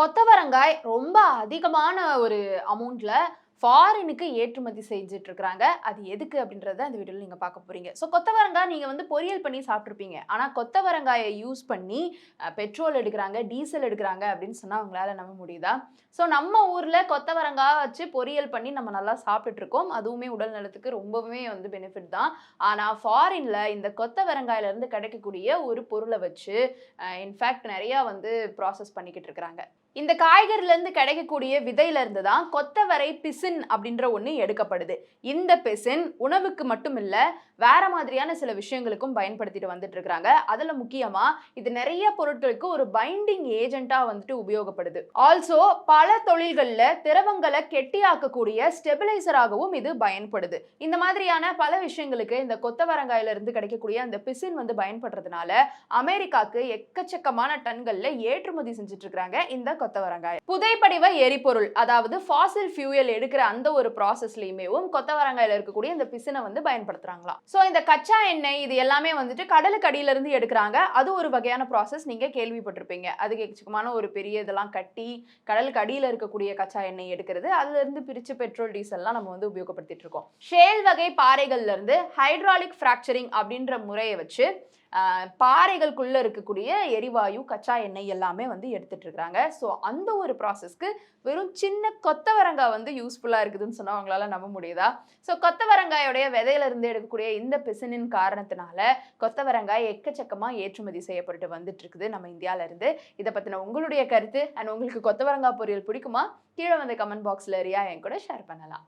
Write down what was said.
கொத்தவரங்காய் ரொம்ப அதிகமான ஒரு அமௌண்ட்ல ஃபாரினுக்கு ஏற்றுமதி செஞ்சுட்டு இருக்கிறாங்க அது எதுக்கு அப்படின்றத அந்த வீடியோவில் நீங்கள் பார்க்க போகிறீங்க ஸோ கொத்தவரங்காய் நீங்கள் வந்து பொரியல் பண்ணி சாப்பிட்ருப்பீங்க. ஆனால் கொத்தவரங்காயை யூஸ் பண்ணி பெட்ரோல் எடுக்கிறாங்க டீசல் எடுக்கிறாங்க அப்படின்னு சொன்னால் அவங்களால நம்ப முடியுதா? ஸோ நம்ம ஊரில் கொத்தவரங்காய் வச்சு பொரியல் பண்ணி நம்ம நல்லா சாப்பிட்டுட்ருக்கோம். அதுவுமே உடல் நலத்துக்கு ரொம்பவுமே வந்து பெனிஃபிட் தான். ஆனால் ஃபாரினில் இந்த கொத்தவரங்காயிலேருந்து கிடைக்கக்கூடிய ஒரு பொருளை வச்சு இன்ஃபேக்ட் நிறையா வந்து ப்ராசஸ் பண்ணிக்கிட்டு இருக்கிறாங்க இந்த காய்கறிலேருந்து கிடைக்கக்கூடிய விதையிலேருந்து தான் கொத்தவரை பிசின் அப்படின்ற ஒன்று எடுக்கப்படுது. இந்த பிசின் உணவுக்கு மட்டும் இல்லை வேற மாதிரியான சில விஷயங்களுக்கும் பயன்படுத்திட்டு வந்துட்டு இருக்கிறாங்க அதில் முக்கியமாக இது நிறைய பொருட்களுக்கு ஒரு பைண்டிங் ஏஜென்ட்டாக வந்துட்டு உபயோகப்படுது. ஆல்சோ பல தொழில்களில் திரவங்களை கெட்டியாக்கக்கூடிய ஸ்டெபிலைசராகவும் இது பயன்படுது. இந்த மாதிரியான பல விஷயங்களுக்கு இந்த கொத்தவரங்காயிலிருந்து கிடைக்கக்கூடிய அந்த பிசின் வந்து பயன்படுறதுனால அமெரிக்காக்கு எக்கச்சக்கமான டன்களில் ஏற்றுமதி செஞ்சுட்டு இந்த கொத்தவரங்காய். புதைப்படிவ எரிபொருள் அதாவது ஃபாசில் ஃபியூயல் எடுக்கிற அந்த ஒரு ப்ராசஸ்லயுமேவும் கொத்தவரங்காயில இருக்கக்கூடிய இந்த பிசினை வந்து பயன்படுத்துறாங்களாம். ஸோ இந்த கச்சா எண்ணெய் இது எல்லாமே வந்துட்டு கடலுக்கு அடியில இருந்து எடுக்கிறாங்க. அது ஒரு வகையான ப்ராசஸ் நீங்க கேள்விப்பட்டிருப்பீங்க. அதுக்கு எச்சுக்கமான ஒரு பெரிய இதெல்லாம் கட்டி கடலுக்கு அடியில இருக்கக்கூடிய கச்சா எண்ணெய் எடுக்கிறது. அதுல இருந்து பிரிச்சு பெட்ரோல் டீசல்லாம் நம்ம வந்து உபயோகப்படுத்திட்டு இருக்கோம். ஷேல் வகை பாறைகள்ல இருந்து ஹைட்ராலிக் ஃப்ராக்சரிங் அப்படின்ற முறையை வச்சு பாறைகளுக்குள்ளே இருக்கக்கூடிய எரிவாயு கச்சா எண்ணெய் எல்லாமே வந்து எடுத்துட்டு இருக்கிறாங்க ஸோ அந்த ஒரு ப்ராசஸ்க்கு வெறும் சின்ன கொத்தவரங்காய் வந்து யூஸ்ஃபுல்லாக இருக்குதுன்னு சொன்னால் அவங்களால நம்ப முடியுதா? ஸோ கொத்தவரங்காயோடைய விதையிலிருந்து எடுக்கக்கூடிய இந்த பிசினின் காரணத்தினால கொத்தவரங்காய் எக்கச்சக்கமாக ஏற்றுமதி செய்யப்பட்டு வந்துட்டு இருக்குது நம்ம இந்தியாவிலேருந்து. இதை பற்றின உங்களுடைய கருத்து அண்ட் உங்களுக்கு கொத்தவரங்காய் பொரியல் பிடிக்குமா? கீழே வந்த கமெண்ட் பாக்ஸில் ரியா என் கூட ஷேர் பண்ணலாம்.